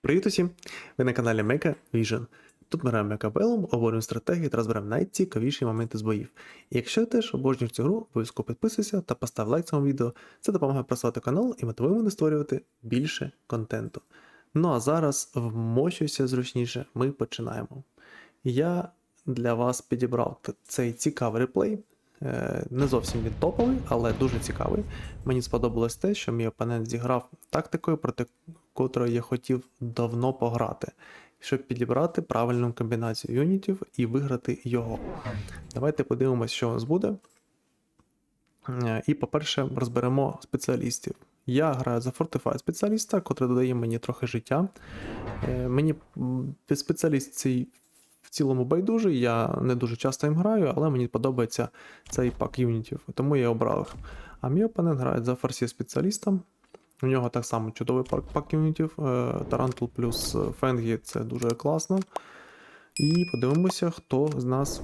Привіт усім! Ви на каналі Mecha Vision. Тут ми граємо Мекабелом, обговорюємо стратегії та розберемо найцікавіші моменти з боїв. І якщо теж обожнюєш цю гру, обов'язково підписуйся та постав лайк цьому відео. Це допомагає просувати канал і мотивує мене створювати більше контенту. Ну а зараз вмощуйся зручніше, ми починаємо. Я для вас підібрав цей цікавий реплей. Е, Не зовсім він топовий, але дуже цікавий. Мені сподобалось те, що мій опонент зіграв тактикою, проти котрої я хотів давно пограти, щоб підібрати правильну комбінацію юнітів і виграти його. Давайте подивимось, що у нас буде. Е, І, по-перше, розберемо спеціалістів. Я граю за Fortify спеціаліста, котрий додає мені трохи життя. Е, Мені спеціаліст цей в цілому байдужий, я не дуже часто їм граю, але мені подобається цей пак юнітів, тому я обрав їх. А мій опонент грає за фарсі спеціалістом. У нього так само чудовий пак, пак юнітів. Тарантул плюс е, Фенгі це дуже класно. І подивимося, хто з нас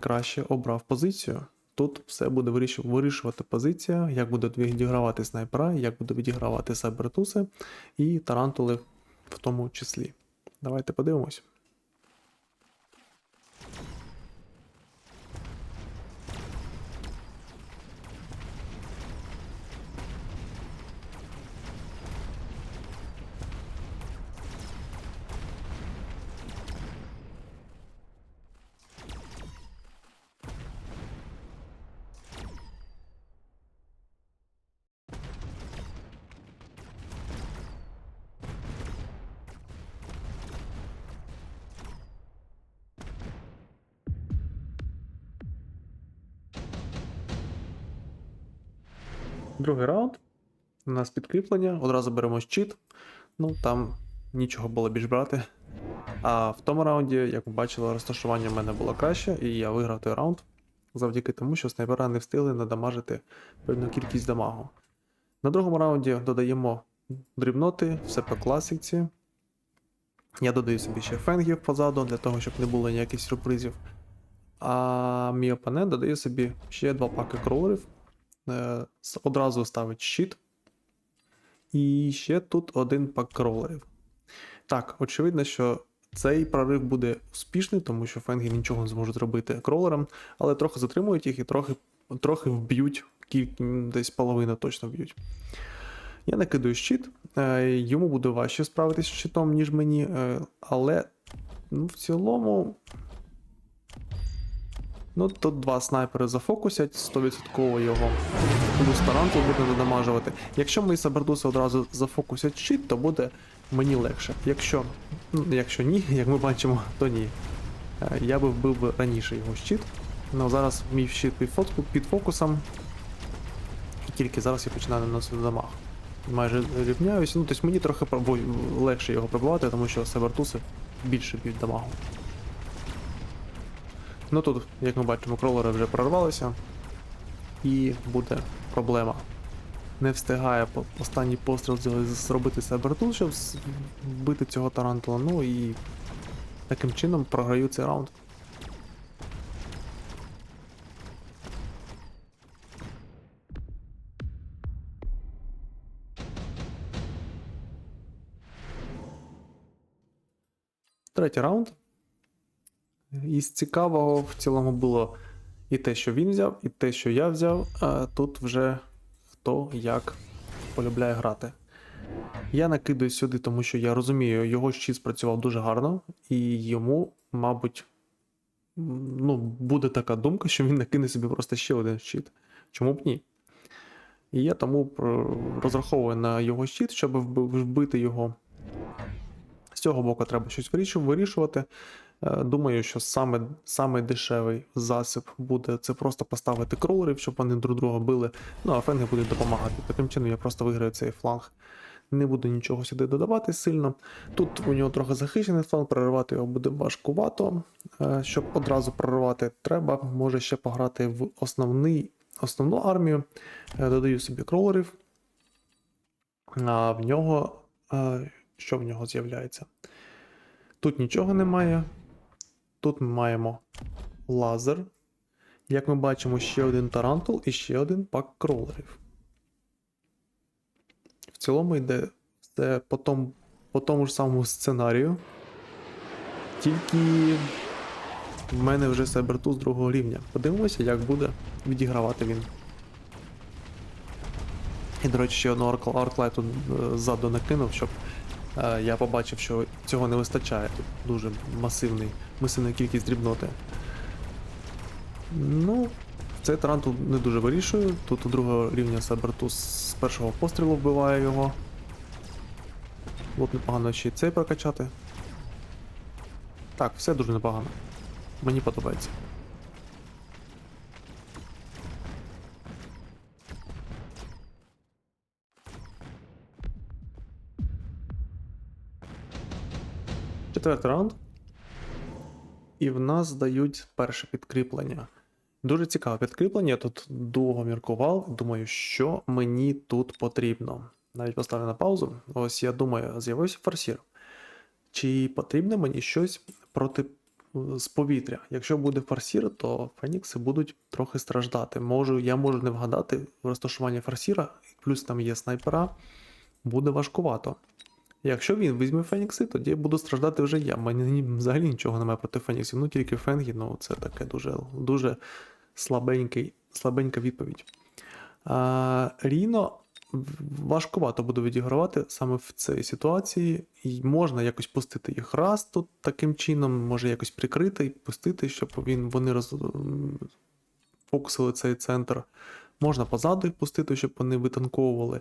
краще обрав позицію. Тут все буде вирішувати позиція, як буде відігравати снайпера, як буде відігравати сайбертуси і тарантули в тому числі. Давайте подивимось. Другий раунд. У нас підкріплення, одразу беремо щит. Ну там нічого було більш брати. А в тому раунді, як ви бачили, розташування в мене було краще, і я виграв той раунд завдяки тому, що снайпера не встигли надамажити певну кількість дамагу. На другому раунді додаємо дрібноти, все по класиці. Я додаю собі ще фенгів позаду, для того, щоб не було ніяких сюрпризів. А мій опонент додає собі ще два паки кролерів. Е, Одразу ставить щит. І ще тут один пак кролерів. Так, очевидно, що цей прорив буде успішний, тому що фенги нічого не зможуть робити кролерам, але трохи затримують їх і трохи, трохи вб'ють, десь половину точно вб'ють. Я накидаю щит, е, йому буде важче справитися з щитом, ніж мені, е, але ну, в цілому. Ну, тут два снайпери зафокусять, 100% його. Плюс тарантул буде надамажувати. Якщо мої сабердуси одразу зафокусять щит, то буде мені легше. Якщо, ну, якщо ні, як ми бачимо, то ні. Е, Я би вбив би раніше його щит. Ну зараз мій щит під, фокус, під фокусом. І тільки зараз я починаю наносити дамаг. Майже рівняюсь. Ну, тобто мені трохи легше його пробивати, тому що сабертуси більше б'ють дамагу. Ну тут, як ми бачимо, кролери вже прорвалися. І буде проблема. Не встигає останній постріл зробити- Сайбертул, щоб вбити цього тарантула. Ну і таким чином програю цей раунд. Третій раунд. Із цікавого в цілому було і те, що він взяв, і те, що я взяв. А тут вже хто як полюбляє грати. Я накидаю сюди, тому що я розумію, його щит спрацював дуже гарно, і йому, мабуть, ну, буде така думка, що він накине собі просто ще один щит. Чому б ні? І я тому розраховую на його щит, щоб вбити його. З цього боку треба щось вирішувати. Е, Думаю, що саме, саме дешевий засіб буде це просто поставити кролерів, щоб вони друг друга били. Ну а фенги будуть допомагати. Таким чином я просто виграю цей фланг. Не буду нічого сюди додавати сильно. Тут у нього трохи захищений фланг, проривати його буде важкувато. Е, Щоб одразу проривати, треба може ще пограти в основний, основну армію. Е, Додаю собі кролерів. А в нього. Що в нього з'являється? Тут нічого немає. Тут ми маємо лазер. Як ми бачимо, ще один тарантул і ще один пак кролерів. в цілому йде все по тому, по тому ж самому сценарію. Тільки в мене вже Сайбертуз другого рівня. Подивимося, як буде відігравати він. І, до речі, ще одну Арк- Арклай тут е, ззаду накинув, щоб я побачив, що цього не вистачає. Тут дуже масивний, масивна кількість дрібноти. Ну, цей тарантул не дуже вирішує. Тут у другого рівня Сайбертуз з першого пострілу вбиває його. Б непогано ще й цей прокачати. Так, все дуже непогано. Мені подобається. Четвертий раунд. І в нас дають перше підкріплення. Дуже цікаве підкріплення. Я тут довго міркував. Думаю, що мені тут потрібно. Навіть поставлю на паузу. Ось я думаю, з'явився форсір. Чи потрібно мені щось проти з повітря? Якщо буде форсір, то фенікси будуть трохи страждати. Можу, я можу не вгадати розташування форсіра, плюс там є снайпера, буде важкувато. Якщо він візьме Фенікси, тоді буду страждати вже я. Мені взагалі нічого немає проти Феніксів. Ну тільки Фенгі, ну це таке дуже, дуже слабенький, слабенька відповідь. А, Ріно важкувато буде відігравати саме в цій ситуації, і можна якось пустити їх раз тут таким чином, може якось прикрити і пустити, щоб він, вони роз... фокусили цей центр. Можна позаду їх пустити, щоб вони витанковували.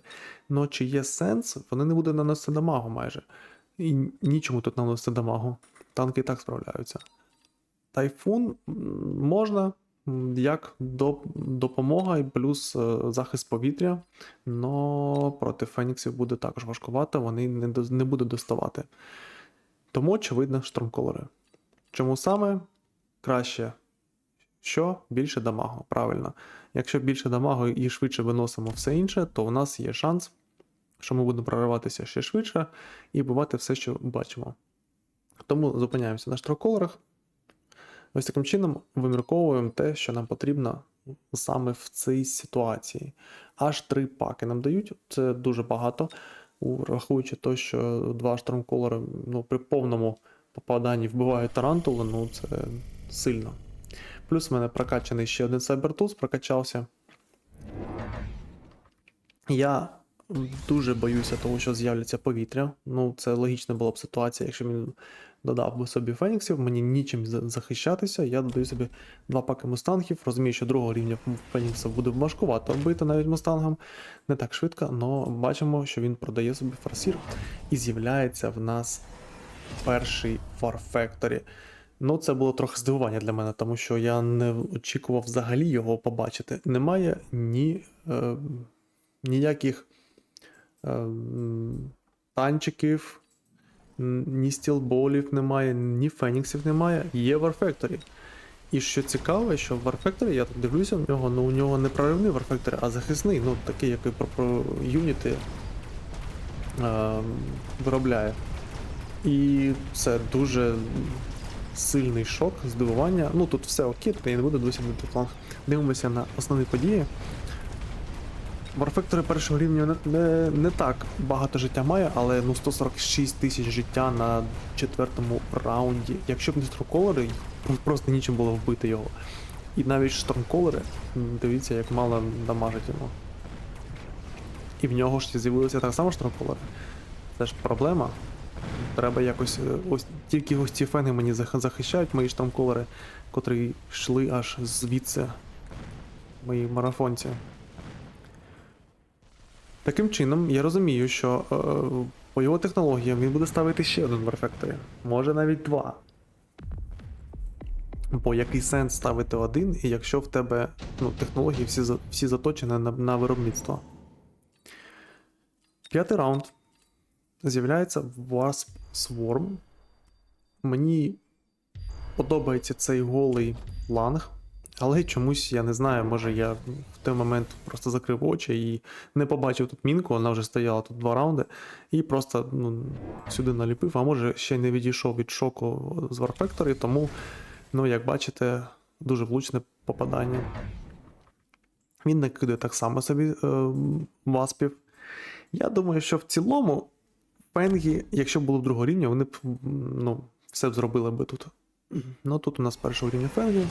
Но чи є сенс, вони не будуть наносити дамагу майже. І нічому тут наносити дамагу. Танки і так справляються. Тайфун можна як допомога і плюс е, захист повітря, но проти Феніксів буде також важкувато, вони не, не будуть доставати. Тому, очевидно, штурмколери. Чому саме краще? Що більше дамагу, правильно. Якщо більше дамагу і швидше виносимо все інше, то у нас є шанс, що ми будемо прориватися ще швидше і вбивати все, що бачимо. Тому зупиняємося на штроколерах. Ось таким чином вимірковуємо те, що нам потрібно саме в цій ситуації. Аж три паки нам дають, це дуже багато, враховуючи те, що два штурмколери ну, при повному попаданні вбивають тарантули, ну це сильно. Плюс в мене прокачаний ще один Сайбертуз, прокачався. Я дуже боюся того, що з'являться повітря. Ну, це логічна була б ситуація, якщо він додав би собі феніксів, мені нічим захищатися. Я додаю собі два паки мустангів. Розумію, що другого рівня феніксів буде важкувато вбити навіть мустангом. Не так швидко, але бачимо, що він продає собі форсір. І з'являється в нас перший Factory. Ну, це було трохи здивування для мене, тому що я не очікував взагалі його побачити. Немає ні, е, ніяких е, танчиків, ні стілболів немає, ні феніксів немає. Є War. І що цікаве, що в War я тут дивлюся, в нього, ну, у нього не проривний War а захисний, ну такий, який про, про юніти е, виробляє. І це дуже сильний шок, здивування. Ну тут все окей, тут я не буду досі на фланг. Дивимося на основні події. Warfactory першого рівня не, не, не так багато життя має, але ну 146 тисяч життя на четвертому раунді. Якщо б не строколери, їх просто нічим було вбити його. І навіть штурмколери, м, дивіться, як мало дамажить йому. І в нього ж з'явилися так само штурмколери. Це ж проблема. Треба якось. е, Ось тільки ось ці фени мені захищають мої штурмколери, котрі йшли аж звідси. Мої марафонці. Таким чином, я розумію, що е, по його технологіям він буде ставити ще один War Factory. Може навіть два. Бо який сенс ставити один, якщо в тебе ну, технології всі, всі заточені на, на виробництво. П'ятий раунд. З'являється Wasp Swarm. Мені подобається цей голий ланг, але чомусь я не знаю, може я в той момент просто закрив очі і не побачив тут мінку, вона вже стояла тут два раунди, і просто ну, сюди наліпив, а може ще не відійшов від шоку з War Factory, тому, ну, як бачите, дуже влучне попадання. Він накидає так само собі е, васпів. Я думаю, що в цілому Фенгі, якщо було б другого рівня, вони б ну, все б зробили би тут. Ну тут у нас першого рівня Фенгі.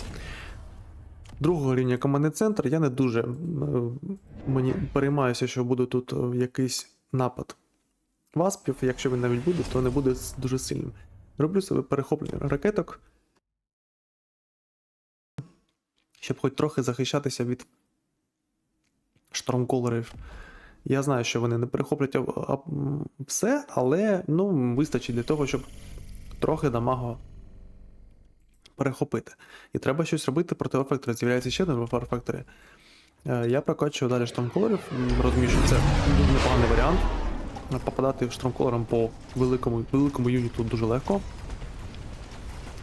Другого рівня командний центр. Я не дуже е, мені переймаюся, що буде тут е, якийсь напад васпів. Якщо він навіть буде, то не буде дуже сильним. Роблю себе перехоплення ракеток, щоб хоч трохи захищатися від штурмколерів. Я знаю, що вони не перехоплять все, але ну, вистачить для того, щоб трохи дамагу перехопити. І треба щось робити проти Warfactory. З'являється ще один Warfactory. Е, Я прокачую далі штурмколерів. Розумію, що це непоганий варіант. Попадати штурмколером по великому, великому юніту дуже легко.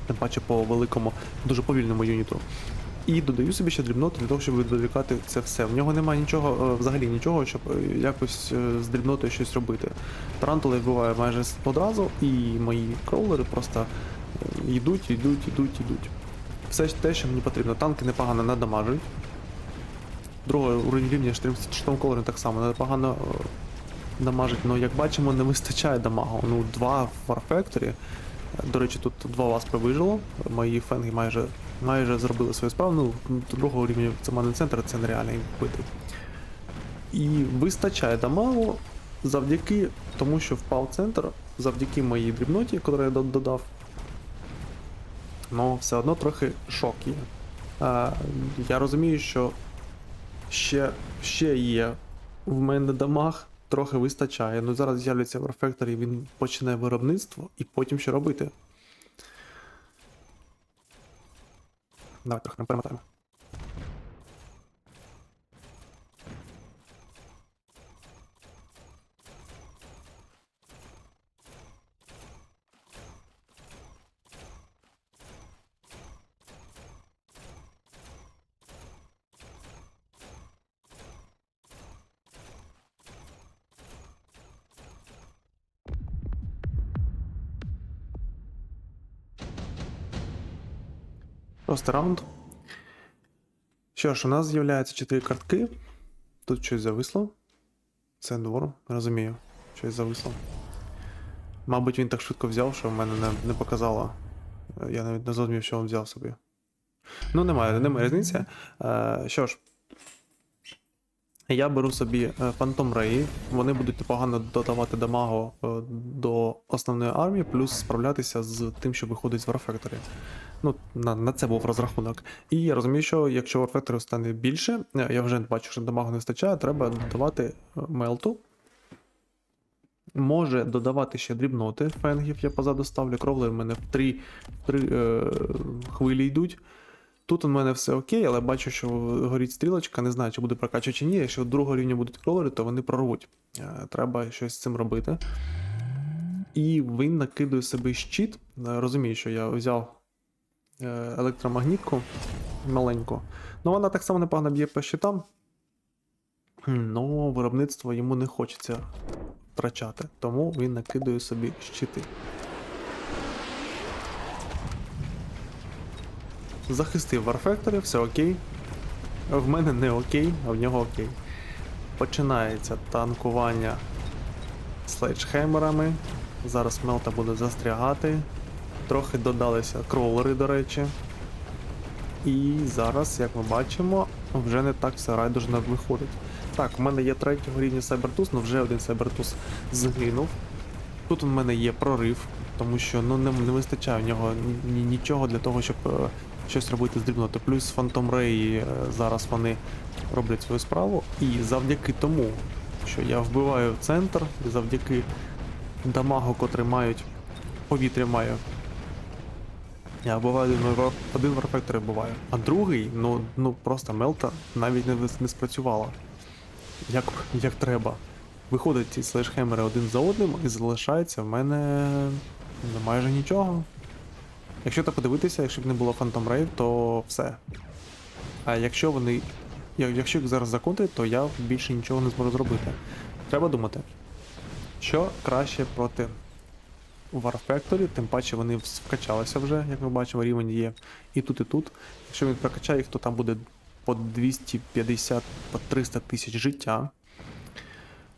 Тим паче по великому, дуже повільному юніту. І додаю собі ще дрібноту для того, щоб відволікати це все. В нього немає нічого, е, взагалі нічого, щоб е, якось е, з дрібнотою щось робити. Тарантули вбиваю майже одразу, і мої кроулери просто йдуть, йдуть, йдуть, йдуть. Все те, що мені потрібно. Танки непогано надамажують. Другий уровень рівня штурмколери так само непогано дамажить, але як бачимо, не вистачає дамагу. Ну, два в Warfactory. До речі, тут два васпи вижило. Мої фенги майже, майже зробили свою справу. Ну, до другого рівня це манний центр, це нереально їх вбити. І вистачає дамагу завдяки тому, що впав центр, завдяки моїй дрібноті, яку я додав. Ну, все одно трохи шок є. А, я розумію, що ще, ще є в мене дамаг, трохи вистачає. Ну зараз з'являться в Warfactory, він почне виробництво і потім що робити. Давай трохи не перемотаємо. Просто раунд. Що ж, у нас з'являються 4 картки. Тут щось зависло. Це двор, розумію. Щось зависло. Мабуть, він так швидко взяв, що в мене не, не показало. Я навіть не зрозумів, що він взяв собі. Ну, немає, немає різниці. Е, що ж. Я беру собі е, Phantom Ray, вони будуть непогано додавати дамагу е, до основної армії, плюс справлятися з тим, що виходить з Warfactory. Ну, на, на це був розрахунок. І я розумію, що якщо Warfactory стане більше, е, я вже бачу, що дамагу не вистачає, треба додавати мелту. Може додавати ще дрібноти фенгів, я позаду ставлю. Кровли в мене в три, три е, хвилі йдуть. Тут у мене все окей, але бачу, що горить стрілочка, не знаю, чи буде прокачувати чи ні. Якщо другого рівня будуть кролери, то вони прорвуть. Е, Треба щось з цим робити. І він накидує собі щит. Е, Розумію, що я взяв е, електромагнітку маленьку. Ну вона так само непогано б'є по щитам. Ну, виробництво йому не хочеться втрачати, тому він накидує собі щити. Захистив Warfactory, все окей. В мене не окей, а в нього окей. Починається танкування слейджхемерами. Зараз мелта буде застрягати. Трохи додалися кроулери, до речі. І зараз, як ми бачимо, вже не так все райдужно виходить. Так, у мене є третього рівня Сайбертус, але вже один Сайбертус загинув. Тут у мене є прорив, тому що ну, не, не вистачає в нього ні- ні- нічого для того, щоб е, щось робити з дрібноти. Плюс Phantom е, зараз вони роблять свою справу. І завдяки тому, що я вбиваю центр, і завдяки дамагу, котрий мають, повітря маю. Я вбиваю один, один Warfactory вбиваю. А другий, ну, ну просто мелта навіть не, не спрацювала. Як, як треба. Виходять ці слешхемери один за одним і залишається в мене майже нічого. Якщо так подивитися, якщо б не було Phantom Ray, то все. А якщо вони. Якщо їх зараз законтрять, то я більше нічого не зможу зробити. Треба думати, що краще проти Warfactory, тим паче вони вкачалися вже, як ми бачимо, рівень є і тут, і тут. Якщо він прокачає їх, то там буде по 250 по 300 тисяч життя.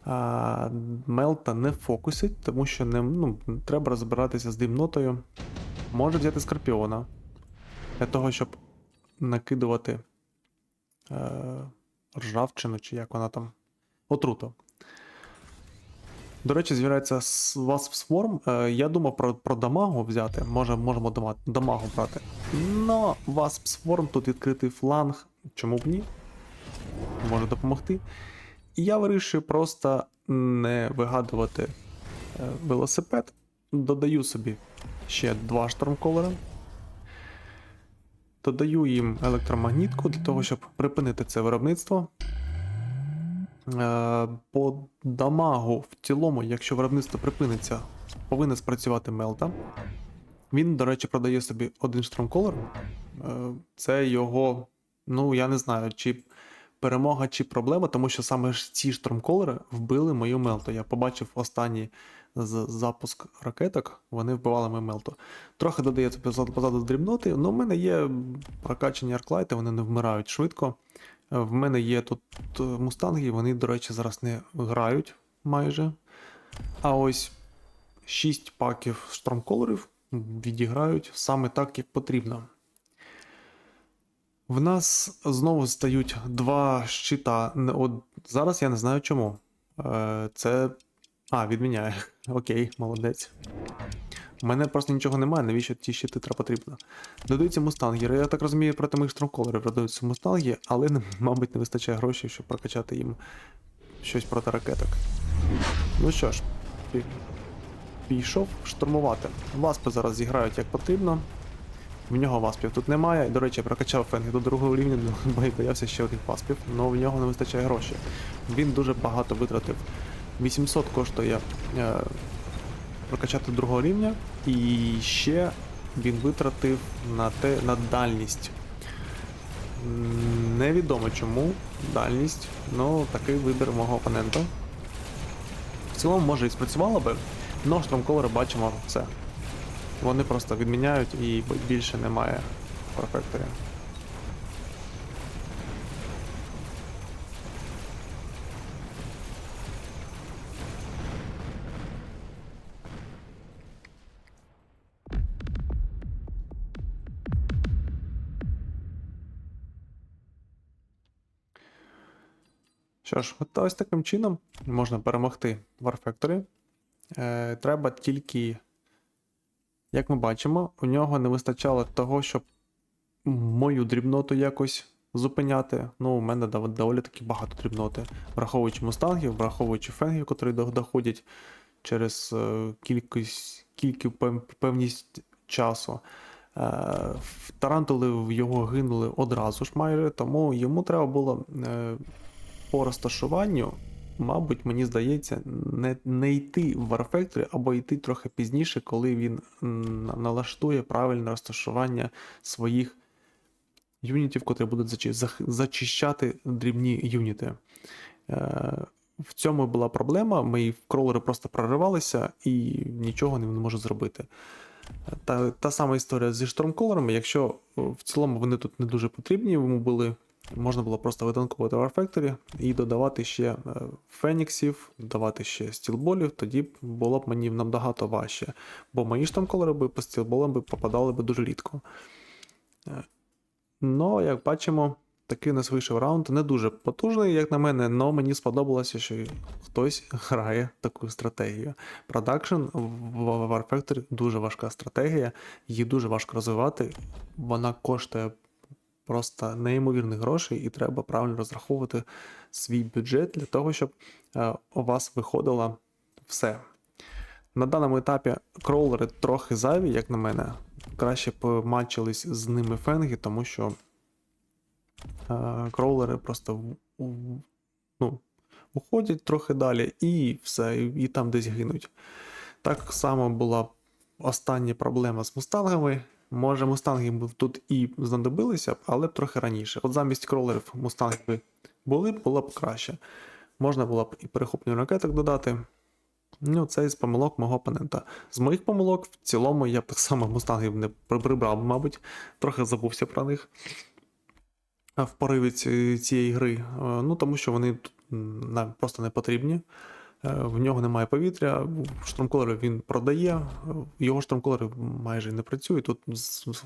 А, Мелта не фокусить, тому що не, ну, треба розбиратися з дрібнотою. Може взяти Скорпіона для того, щоб накидувати е, ржавчину, чи як вона там. Отруту. До речі, з'являється с- вас в сворм. Е, я думав про, про дамагу взяти. Може, можемо дамагу брати. Но вас в сворм тут відкритий фланг. Чому б ні? Може допомогти. І я вирішую просто не вигадувати е, велосипед. Додаю собі ще два штурмколера. Додаю їм електромагнітку для того, щоб припинити це виробництво. Е, По дамагу в цілому, якщо виробництво припиниться, повинен спрацювати мелта. Він, до речі, продає собі один штурмколер. Е, Це його, ну я не знаю, чи перемога, чи проблема, тому що саме ж ці штурмколери вбили мою мелту. Я побачив останній запуск ракеток, вони вбивали мою мелту. Трохи додається позаду, дрібноти. Ну, в мене є прокачані арклайти, вони не вмирають швидко. В мене є тут е, мустанги, вони, до речі, зараз не грають майже. А ось 6 паків штурмколерів відіграють саме так, як потрібно. В нас знову стають два щита. От зараз я не знаю чому. Е, Це. А, відміняє. Окей, молодець. У мене просто нічого немає, навіщо ті щити потрібно. Додаються мустангери. Я так розумію, проти моїх штурмколерів додаються мустанги, але, мабуть, не вистачає грошей, щоб прокачати їм щось проти ракеток. Ну що ж, пішов штурмувати. Васпи зараз зіграють як потрібно. В нього васпів тут немає. До речі, я прокачав фенги до другого рівня, бо я боявся ще одних васпів, але в нього не вистачає грошей. Він дуже багато витратив. 800 коштує е, прокачати другого рівня, і ще він витратив на те на дальність. Невідомо чому дальність, ну такий вибір мого опонента. В цілому, може і спрацювало би, але штурмколери бачимо все. Вони просто відміняють і більше немає перфекторі. Що ж, ось таким чином можна перемогти War Factory. Е, треба тільки, як ми бачимо, у нього не вистачало того, щоб мою дрібноту якось зупиняти. Ну, у мене дов- доволі таки багато дрібноти. Враховуючи мустангів, враховуючи фенгів, котрі доходять через е, кількість, кілька певність часу. Е, Тарантули його гинули одразу ж майже, тому йому треба було е, по розташуванню, мабуть, мені здається, не, не йти в War Factory, або йти трохи пізніше, коли він налаштує правильне розташування своїх юнітів, котрі будуть зачищати дрібні юніти. Е, в цьому була проблема. Мої кролери просто проривалися і нічого не можу зробити. Та, та сама історія зі штурмколерами. Якщо в цілому вони тут не дуже потрібні, йому були, можна було просто витанкувати War Factory і додавати ще е, феніксів, додавати ще стілболів, тоді було б мені набагато важче. Бо мої штурмколери би по стілболам би попадали би дуже рідко. Ну, як бачимо, такий нас вийшов раунд. Не дуже потужний, як на мене, але мені сподобалося, що хтось грає таку стратегію. Продакшн в War Factory дуже важка стратегія, її дуже важко розвивати. Вона коштує просто неймовірних грошей, і треба правильно розраховувати свій бюджет для того, щоб е, у вас виходило все. На даному етапі кроулери трохи зайві, як на мене. Краще помачились з ними фенги, тому що е, кроулери просто ну, уходять трохи далі і все, і там десь гинуть. Так само була остання проблема з мустангами. Може, мустанги б тут і знадобилися, б, але б трохи раніше. От замість кролерів мустанги були було б краще. Можна було б і перехоплення ракеток додати. Ну, це із помилок мого опонента. З моїх помилок, в цілому, я б так само мустангів не прибрав, мабуть, трохи забувся про них в пориві цієї гри. Е, Ну, тому що вони нам просто не потрібні. Е, В нього немає повітря, штурмколери він продає, е, його штурмколери майже не працюють. Тут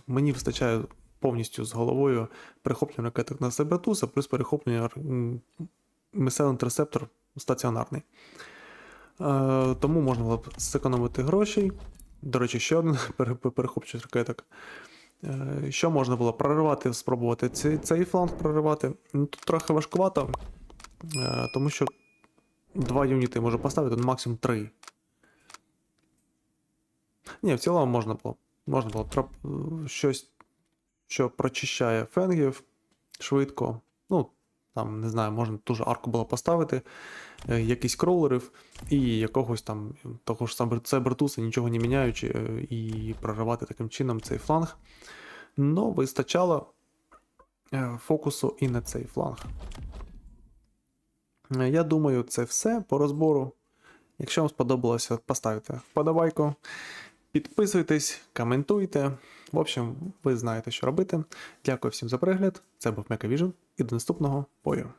мені вистачає повністю з головою перехоплення ракеток на Сайбертуса, плюс перехоплення місцевий інтерсептор стаціонарний. Е, Тому можна було б зекономити грошей. До речі, ще один пере- перехоплювач ракеток. Що можна було проривати, спробувати цей, цей фланг проривати. Ну, Тут трохи важкувато, тому що два юніти можу поставити, ну максимум три. Ні, в цілому можна було. Можна було троп- щось, що прочищає фенгів швидко. Ну, там, не знаю, можна ту ж арку було поставити, е, якісь кроулерів і якогось там того ж сам Сайбертуса, нічого не міняючи, е, і проривати таким чином цей фланг. Но вистачало е, фокусу і на цей фланг. Я думаю, це все по розбору. Якщо вам сподобалося, поставте вподобайку, підписуйтесь, коментуйте. В общем, ви знаєте, що робити. Дякую всім за перегляд. Це був Мекавіжн і до наступного бою.